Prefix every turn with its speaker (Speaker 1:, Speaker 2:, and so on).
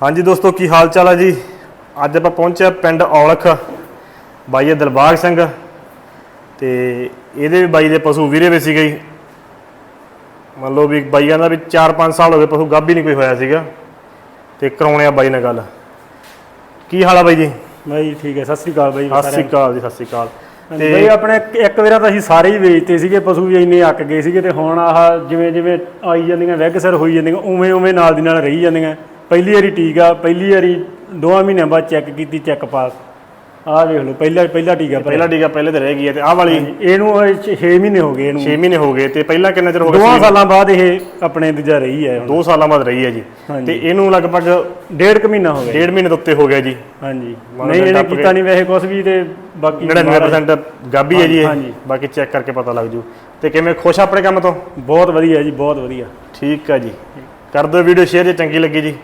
Speaker 1: ਹਾਂਜੀ ਦੋਸਤੋ ਕੀ ਹਾਲ ਚਾਲ ਹੈ ਜੀ? ਅੱਜ ਆਪਾਂ ਪਹੁੰਚੇ ਪਿੰਡ ਔਲਖ ਬਾਈ ਦਿਲਬਾਗ ਸਿੰਘ ਤੇ ਇਹਦੇ ਵੀ ਬਾਈ ਦੇ ਪਸ਼ੂ ਵੀਰੇ ਵੀ ਸੀਗੇ। ਮੰਨ ਲਓ ਵੀ ਬਾਈ ਕਹਿੰਦਾ ਵੀ 4-5 ਸਾਲ ਹੋ ਗਏ ਪਸ਼ੂ ਗੱਭ ਹੀ ਨਹੀਂ ਕੋਈ ਹੋਇਆ ਸੀਗਾ ਤੇ ਕਰਾਉਣੇ ਆ ਬਾਈ ਨਾਲ ਗੱਲ। ਕੀ ਹਾਲ ਆ ਬਾਈ ਜੀ?
Speaker 2: ਬਾਈ ਠੀਕ ਹੈ ਸਤਿ ਸ੍ਰੀ ਅਕਾਲ ਬਾਈ
Speaker 1: ਸਤਿ ਸ੍ਰੀ ਅਕਾਲ ਜੀ ਸਤਿ ਸ੍ਰੀ ਅਕਾਲ।
Speaker 2: ਤੇ ਬਾਈ ਆਪਣੇ ਇੱਕ- ਵਾਰਾ ਤਾਂ ਅਸੀਂ ਸਾਰੇ ਹੀ ਵੇਚਤੇ ਸੀਗੇ ਪਸ਼ੂ ਵੀ ਇੰਨੇ ਅੱਕ ਗਏ ਸੀਗੇ ਤੇ ਹੁਣ ਆਹ ਜਿਵੇਂ ਜਿਵੇਂ ਆਈ ਜਾਂਦੀਆਂ ਵੈਗ ਸਰ ਹੋਈ ਜਾਂਦੀਆਂ ਉਵੇਂ ਉਵੇਂ ਨਾਲ ਦੀ ਨਾਲ ਰਹੀ ਜਾਂਦੀਆਂ। ਪਹਿਲੀ ਵਾਰੀ ਟੀਕਾ ਪਹਿਲੀ ਵਾਰੀ ਦੋਵਾਂ ਮਹੀਨਿਆਂ ਬਾਅਦ ਚੈੱਕ ਕੀਤੀ ਚੈੱਕ ਪਾਸ ਆਹ ਵੇਖ ਲਓ ਪਹਿਲਾ ਪਹਿਲਾ ਟੀਕਾ ਭਰਿਆ।
Speaker 1: ਪਹਿਲਾ ਟੀਕਾ ਪਹਿਲੇ ਤੇ ਰਹਿ ਗਈ ਹੈ ਤੇ ਆਹ ਵਾਲੀ
Speaker 2: ਇਹਨੂੰ 6 ਮਹੀਨੇ ਹੋ ਗਏ ਇਹਨੂੰ।
Speaker 1: 6 ਮਹੀਨੇ ਹੋ ਗਏ ਤੇ ਪਹਿਲਾਂ ਕਿੰਨਾ ਚਿਰ ਹੋ ਗਿਆ
Speaker 2: ਦੋਵਾਂ ਸਾਲਾਂ ਬਾਅਦ ਇਹ ਆਪਣੇ ਦੂਜਾ ਰਹੀ ਹੈ ਹੁਣ।
Speaker 1: 2 ਸਾਲਾਂ ਬਾਅਦ ਰਹੀ ਹੈ ਜੀ।
Speaker 2: ਹਾਂਜੀ।
Speaker 1: ਤੇ ਇਹਨੂੰ ਲਗਭਗ
Speaker 2: ਡੇਢ ਕੁ ਮਹੀਨਾ ਹੋ ਗਿਆ
Speaker 1: ਡੇਢ ਮਹੀਨੇ ਤੋਂ ਉੱਤੇ ਹੋ ਗਿਆ ਜੀ।
Speaker 2: ਹਾਂਜੀ।
Speaker 1: ਮੰਨ
Speaker 2: ਨਹੀਂ ਇਹਨੇ
Speaker 1: ਟੱਪ
Speaker 2: ਕੀਤਾ ਨਹੀਂ ਵੈਸੇ ਕੁਝ ਵੀ ਤੇ ਬਾਕੀ
Speaker 1: 99% ਗਾਬੀ ਹੈ ਜੀ ਇਹ।
Speaker 2: ਹਾਂਜੀ।
Speaker 1: ਬਾਕੀ ਚੈੱਕ ਕਰਕੇ ਪਤਾ ਲੱਗ ਜੂ। ਤੇ ਕਿਵੇਂ ਖੁਸ਼ ਆ ਆਪਣੇ ਕੰਮ ਤੋਂ?
Speaker 2: ਬਹੁਤ ਵਧੀਆ ਜੀ ਬਹੁਤ ਵਧੀਆ।
Speaker 1: ਠੀਕ ਆ ਜੀ। ਕਰ ਦਿਓ ਵੀਡੀਓ ਸ਼ੇਅਰ ਜੇ ਚੰਗੀ ਲੱਗੀ ਜੀ।